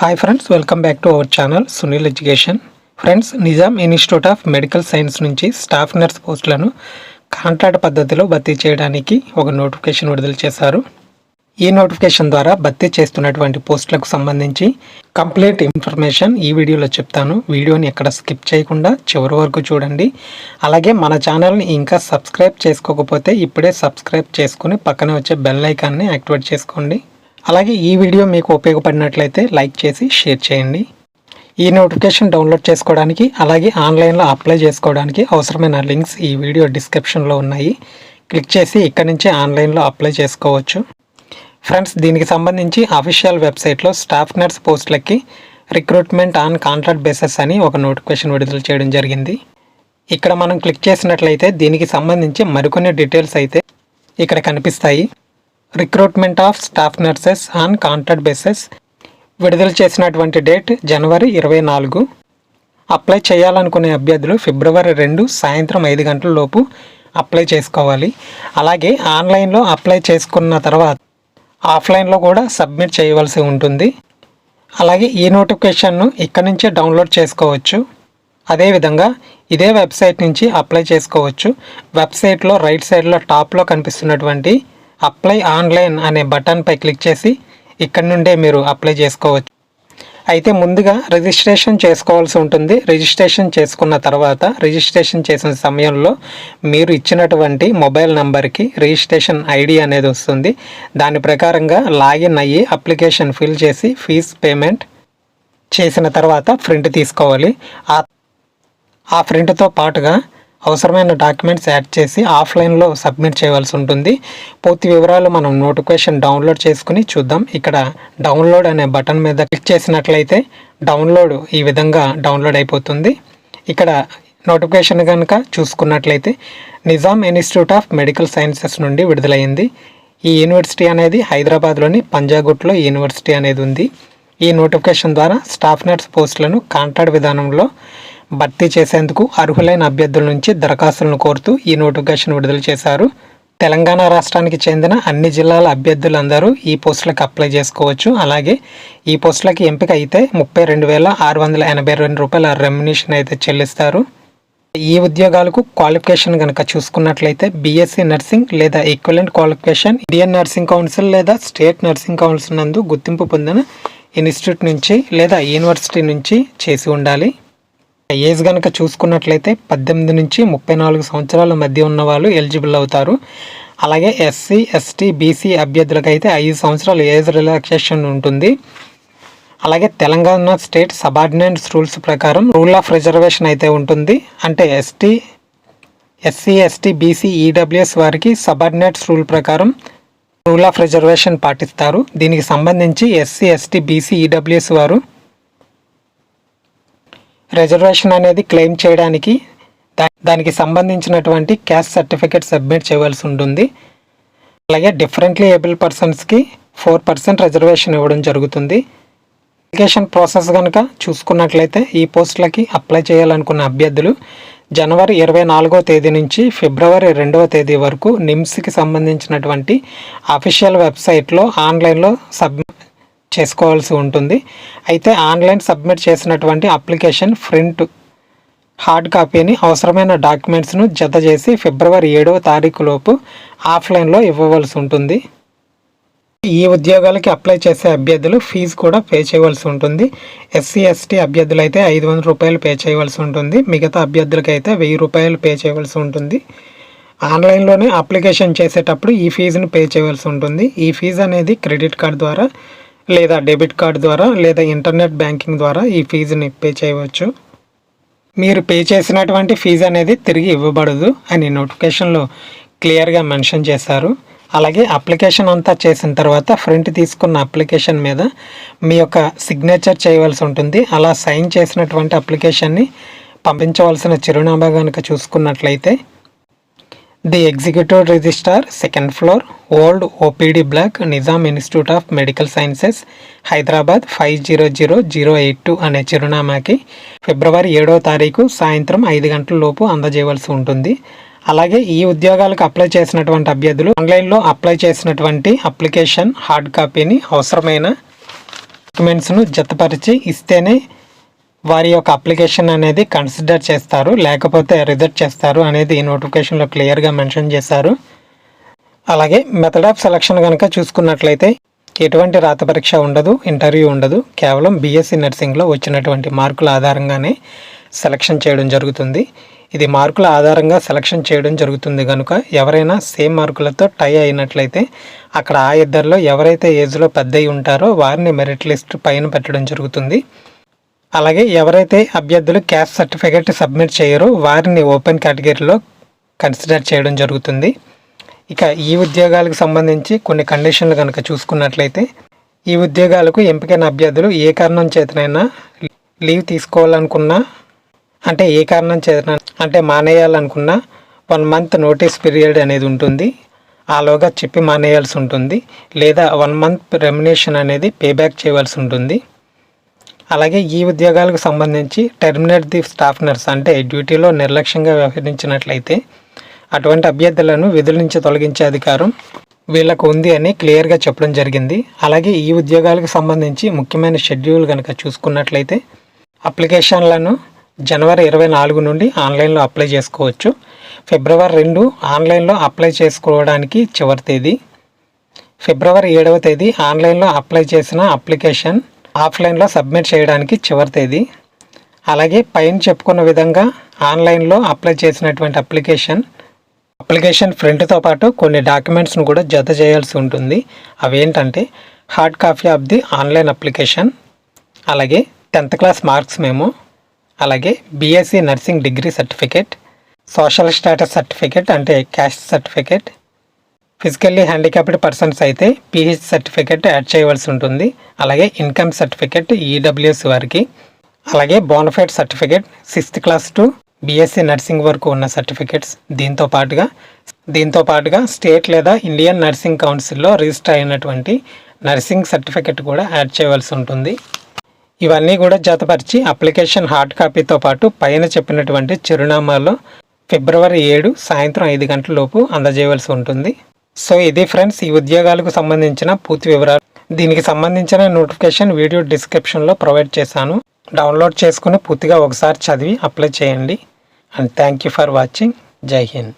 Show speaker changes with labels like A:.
A: Hi friends welcome back to our channel Sunil education friends Nizam institute of medical science నుంచి staff nurse పోస్టులను contract పద్ధతిలో భర్తీ చేయడానికి ఒక నోటిఫికేషన్ విడుదల చేశారు. ఈ నోటిఫికేషన్ ద్వారా భర్తీ చేస్తున్నటువంటి పోస్టులకు సంబంధించి కంప్లీట్ ఇన్ఫర్మేషన్ ఈ వీడియోలో చెప్తాను. వీడియోని ఎక్కడ స్కిప్ చేయకుండా చివరి వరకు చూడండి. అలాగే మన ఛానల్ని ఇంకా సబ్స్క్రైబ్ చేసుకోకపోతే ఇప్పుడే సబ్స్క్రైబ్ చేసుకుని పక్కనే వచ్చే బెల్ ఐకాన్ని యాక్టివేట్ చేసుకోండి. అలాగే ఈ వీడియో మీకు ఉపయోగపడినట్లయితే లైక్ చేసి షేర్ చేయండి. ఈ నోటిఫికేషన్ డౌన్లోడ్ చేసుకోవడానికి అలాగే ఆన్లైన్లో అప్లై చేసుకోవడానికి అవసరమైన లింక్స్ ఈ వీడియో డిస్క్రిప్షన్లో ఉన్నాయి. క్లిక్ చేసి ఇక్కడ నుంచి ఆన్లైన్లో అప్లై చేసుకోవచ్చు. ఫ్రెండ్స్ దీనికి సంబంధించి అఫీషియల్ వెబ్సైట్లో స్టాఫ్ నర్స్ పోస్టులకి రిక్రూట్మెంట్ ఆన్ కాంట్రాక్ట్ బేసెస్ అని ఒక నోటిఫికేషన్ విడుదల చేయడం జరిగింది. ఇక్కడ మనం క్లిక్ చేసినట్లయితే దీనికి సంబంధించి మరికొన్ని డీటెయిల్స్ అయితే ఇక్కడ కనిపిస్తాయి. Recruitment of staff nurses on contract bases విడుదల చేసినటువంటి డేట్ జనవరి ఇరవై నాలుగు. అప్లై చేయాలనుకునే అభ్యర్థులు ఫిబ్రవరి రెండు సాయంత్రం ఐదు గంటల లోపు అప్లై చేసుకోవాలి. అలాగే ఆన్లైన్లో అప్లై చేసుకున్న తర్వాత ఆఫ్లైన్లో కూడా సబ్మిట్ చేయవలసి ఉంటుంది. అలాగే ఈ నోటిఫికేషన్ను ఇక్కడ నుంచే డౌన్లోడ్ చేసుకోవచ్చు. అదేవిధంగా ఇదే వెబ్సైట్ నుంచి అప్లై చేసుకోవచ్చు. వెబ్సైట్లో రైట్ సైడ్లో టాప్లో కనిపిస్తున్నటువంటి అప్లై ఆన్లైన్ అనే బటన్పై క్లిక్ చేసి ఇక్కడ నుండే మీరు అప్లై చేసుకోవచ్చు. అయితే ముందుగా రిజిస్ట్రేషన్ చేసుకోవాల్సి ఉంటుంది. రిజిస్ట్రేషన్ చేసుకున్న తర్వాత రిజిస్ట్రేషన్ చేసిన సమయంలో మీరు ఇచ్చినటువంటి మొబైల్ నెంబర్కి రిజిస్ట్రేషన్ ఐడి అనేది వస్తుంది. దాని ప్రకారంగా లాగిన్ అయ్యి అప్లికేషన్ ఫిల్ చేసి ఫీజ్ పేమెంట్ చేసిన తర్వాత ప్రింట్ తీసుకోవాలి. ఆ ఆ ప్రింట్తో పాటుగా అవసరమైన డాక్యుమెంట్స్ యాడ్ చేసి ఆఫ్లైన్లో సబ్మిట్ చేయవలసి ఉంటుంది. పూర్తి వివరాలు మనం నోటిఫికేషన్ డౌన్లోడ్ చేసుకుని చూద్దాం. ఇక్కడ డౌన్లోడ్ అనే బటన్ మీద క్లిక్ చేసినట్లయితే డౌన్లోడ్ ఈ విధంగా డౌన్లోడ్ అయిపోతుంది. ఇక్కడ నోటిఫికేషన్ కనుక చూసుకున్నట్లయితే Nizam institute of medical sciences నుండి విడుదలైంది. ఈ యూనివర్సిటీ అనేది హైదరాబాద్లోని పంజాగుట్లో యూనివర్సిటీ అనేది ఉంది. ఈ నోటిఫికేషన్ ద్వారా స్టాఫ్ నర్స్ పోస్టులను కాంట్రాక్ట్ విధానంలో భర్తీ చేసేందుకు అర్హులైన అభ్యర్థుల నుంచి దరఖాస్తులను కోరుతూ ఈ నోటిఫికేషన్ విడుదల చేశారు. తెలంగాణ రాష్ట్రానికి చెందిన అన్ని జిల్లాల అభ్యర్థులందరూ ఈ పోస్టులకు అప్లై చేసుకోవచ్చు. అలాగే ఈ పోస్టులకు ఎంపిక అయితే ముప్పై రెండు వేల ఆరు వందల ఎనభై రెండు రూపాయల రెమ్యునేషన్ అయితే చెల్లిస్తారు. ఈ ఉద్యోగాలకు క్వాలిఫికేషన్ కనుక చూసుకున్నట్లయితే బీఎస్సీ నర్సింగ్ లేదా equivalent qualification Indian nursing council లేదా స్టేట్ నర్సింగ్ కౌన్సిల్ నందు గుర్తింపు పొందిన ఇన్స్టిట్యూట్ నుంచి లేదా యూనివర్సిటీ నుంచి చేసి ఉండాలి. ఏజ్ కనుక చూసుకున్నట్లయితే పద్దెనిమిది నుంచి ముప్పై నాలుగు సంవత్సరాల మధ్య ఉన్న వాళ్ళు ఎలిజిబుల్ అవుతారు. అలాగే ఎస్సీ ఎస్టీ బీసీ అభ్యర్థులకు అయితే ఐదు సంవత్సరాలు ఏజ్ రిలాక్సేషన్ ఉంటుంది. అలాగే తెలంగాణ స్టేట్ సబార్డినేట్స్ రూల్స్ ప్రకారం రూల్ ఆఫ్ రిజర్వేషన్ అయితే ఉంటుంది. అంటే ST SC ST BC EWS వారికి సబార్డినేట్స్ రూల్ ప్రకారం రూల్ ఆఫ్ రిజర్వేషన్ పాటిస్తారు. దీనికి సంబంధించి ఎస్సీ ఎస్టీ బీసీ ఈడబ్ల్యూఎస్ వారు రిజర్వేషన్ అనేది క్లెయిమ్ చేయడానికి దానికి సంబంధించినటువంటి క్యాస్ట్ సర్టిఫికేట్ సబ్మిట్ చేయవలసి ఉంటుంది. అలాగే డిఫరెంట్లీ ఏబుల్ పర్సన్స్కి ఫోర్ పర్సెంట్ రిజర్వేషన్ ఇవ్వడం జరుగుతుంది. అప్లికేషన్ ప్రాసెస్ కనుక చూసుకున్నట్లయితే ఈ పోస్టులకి అప్లై చేయాలనుకున్న అభ్యర్థులు జనవరి ఇరవై నాలుగో తేదీ నుంచి ఫిబ్రవరి రెండవ తేదీ వరకు నిమ్స్కి సంబంధించినటువంటి అఫీషియల్ వెబ్సైట్లో ఆన్లైన్లో సబ్ చేసుకోవాల్సి ఉంటుంది. అయితే ఆన్లైన్ సబ్మిట్ చేసినటువంటి అప్లికేషన్ ప్రింట్ హార్డ్ కాపీని అవసరమైన డాక్యుమెంట్స్ను జత చేసి ఫిబ్రవరి ఏడవ తారీఖు లోపు ఆఫ్లైన్లో ఇవ్వవలసి ఉంటుంది. ఈ ఉద్యోగాలకి అప్లై చేసే అభ్యర్థులు ఫీజు కూడా పే చేయవలసి ఉంటుంది. ఎస్సీ ఎస్టీ అభ్యర్థులు అయితే ఐదు వందల రూపాయలు పే చేయవలసి ఉంటుంది. మిగతా అభ్యర్థులకి అయితే వెయ్యి రూపాయలు పే చేయవలసి ఉంటుంది. ఆన్లైన్లోనే అప్లికేషన్ చేసేటప్పుడు ఈ ఫీజును పే చేయవలసి ఉంటుంది. ఈ ఫీజు అనేది క్రెడిట్ కార్డ్ ద్వారా లేదా డెబిట్ కార్డ్ ద్వారా లేదా ఇంటర్నెట్ బ్యాంకింగ్ ద్వారా ఈ ఫీజుని పే చేయవచ్చు. మీరు పే చేసినటువంటి ఫీజు అనేది తిరిగి ఇవ్వబడదు అని నోటిఫికేషన్లో క్లియర్గా మెన్షన్ చేశారు. అలాగే అప్లికేషన్ అంతా చేసిన తర్వాత ఫ్రంట్ తీసుకున్న అప్లికేషన్ మీద మీ యొక్క సిగ్నేచర్ చేయవలసి ఉంటుంది. అలా సైన్ చేసినటువంటి అప్లికేషన్ని పంపించవలసిన చిరునామా కనుక చూసుకున్నట్లయితే the executive registrar second floor old OPD block Nizam institute of medical sciences Hyderabad five zero zero zero eight two అనే చిరునామాకి ఫిబ్రవరి ఏడో తారీఖు సాయంత్రం ఐదు గంటల లోపు అందజేయవలసి ఉంటుంది. అలాగే ఈ ఉద్యోగాలకు అప్లై చేసినటువంటి అభ్యర్థులు ఆన్లైన్లో అప్లై చేసినటువంటి అప్లికేషన్ హార్డ్ కాపీని అవసరమైన డాక్యుమెంట్స్ను జతపరిచి ఇస్తేనే వారి యొక్క అప్లికేషన్ అనేది కన్సిడర్ చేస్తారు లేకపోతే రిజెక్ట్ చేస్తారు అనేది ఈ నోటిఫికేషన్లో క్లియర్గా మెన్షన్ చేశారు. అలాగే మెథడ్ ఆఫ్ సెలక్షన్ కనుక చూసుకున్నట్లయితే ఎటువంటి రాత పరీక్ష ఉండదు ఇంటర్వ్యూ ఉండదు. కేవలం బీఎస్సీ నర్సింగ్లో వచ్చినటువంటి మార్కుల ఆధారంగానే సెలక్షన్ చేయడం జరుగుతుంది. ఇది మార్కుల ఆధారంగా సెలక్షన్ చేయడం జరుగుతుంది కనుక ఎవరైనా సేమ్ మార్కులతో టై అయినట్లయితే అక్కడ ఆ ఇద్దరిలో ఎవరైతే ఏజ్లో పెద్ద ఉంటారో వారిని మెరిట్ లిస్ట్ పైన పెట్టడం జరుగుతుంది. అలాగే ఎవరైతే అభ్యర్థులు క్యాస్ట్ సర్టిఫికేట్ సబ్మిట్ చేయరో వారిని ఓపెన్ కేటగిరీలో కన్సిడర్ చేయడం జరుగుతుంది. ఇక ఈ ఉద్యోగాలకు సంబంధించి కొన్ని కండిషన్లు కనుక చూసుకున్నట్లయితే ఈ ఉద్యోగాలకు ఎంపికైన అభ్యర్థులు ఏ కారణం చేతనైనా లీవ్ తీసుకోవాలనుకున్నా అంటే ఏ కారణం చేత అంటే మానేయాలనుకున్నా వన్ మంత్ నోటీస్ పీరియడ్ అనేది ఉంటుంది. ఆలోగా చెప్పి మానేయాల్సి ఉంటుంది. లేదా వన్ మంత్ రెమినేషన్ అనేది పేబ్యాక్ చేయవలసి ఉంటుంది. అలాగే ఈ ఉద్యోగాలకు సంబంధించి టెర్మినేట్ ది స్టాఫ్ నర్స్ అంటే డ్యూటీలో నిర్లక్ష్యంగా వ్యవహరించినట్లయితే అటువంటి అభ్యర్థులను విధుల నుంచి తొలగించే అధికారం వీళ్ళకు ఉంది అని క్లియర్గా చెప్పడం జరిగింది. అలాగే ఈ ఉద్యోగాలకు సంబంధించి ముఖ్యమైన షెడ్యూల్ కనుక చూసుకున్నట్లయితే అప్లికేషన్లను జనవరి ఇరవై నాలుగు నుండి ఆన్లైన్లో అప్లై చేసుకోవచ్చు. ఫిబ్రవరి రెండు ఆన్లైన్లో అప్లై చేసుకోవడానికి చివరి తేదీ. ఫిబ్రవరి ఏడవ తేదీ ఆన్లైన్లో అప్లై చేసిన అప్లికేషన్ ఆఫ్లైన్లో సబ్మిట్ చేయడానికి చివరి తేదీ. అలాగే పైన చెప్పుకున్న విధంగా ఆన్లైన్లో అప్లై చేసినటువంటి అప్లికేషన్ అప్లికేషన్ ఫ్రంట్తో పాటు కొన్ని డాక్యుమెంట్స్ను కూడా జత చేయాల్సి ఉంటుంది. అవేంటంటే hard copy of the online application అలాగే టెన్త్ క్లాస్ మార్క్స్ మేము అలాగే BSc nursing degree certificate social status certificate అంటే caste certificate physically handicapped persons అయితే పీహెచ్ సర్టిఫికేట్ యాడ్ చేయవలసి ఉంటుంది. అలాగే ఇన్కమ్ సర్టిఫికేట్ ఈడబ్ల్యూఎస్ వారికి. అలాగే bonafide certificate sixth class to BSc nursing వరకు ఉన్న సర్టిఫికేట్స్ దీంతో పాటుగా దీంతో పాటుగా స్టేట్ లేదా ఇండియన్ నర్సింగ్ కౌన్సిల్లో రిజిస్టర్ అయినటువంటి నర్సింగ్ సర్టిఫికేట్ కూడా యాడ్ చేయవలసి ఉంటుంది. ఇవన్నీ కూడా జతపరిచి అప్లికేషన్ హార్డ్ కాపీతో పాటు పైన చెప్పినటువంటి చిరునామాలో ఫిబ్రవరి ఏడు సాయంత్రం ఐదు గంటల లోపు అందజేయవలసి ఉంటుంది. సో ఇది ఫ్రెండ్స్ ఈ ఉద్యోగాలకు సంబంధించిన పూర్తి వివరాలు. దీనికి సంబంధించిన నోటిఫికేషన్ వీడియో డిస్క్రిప్షన్లో ప్రొవైడ్ చేశాను. డౌన్లోడ్ చేసుకుని పూర్తిగా ఒకసారి చదివి అప్లై చేయండి. And thank you for watching. జై హింద్.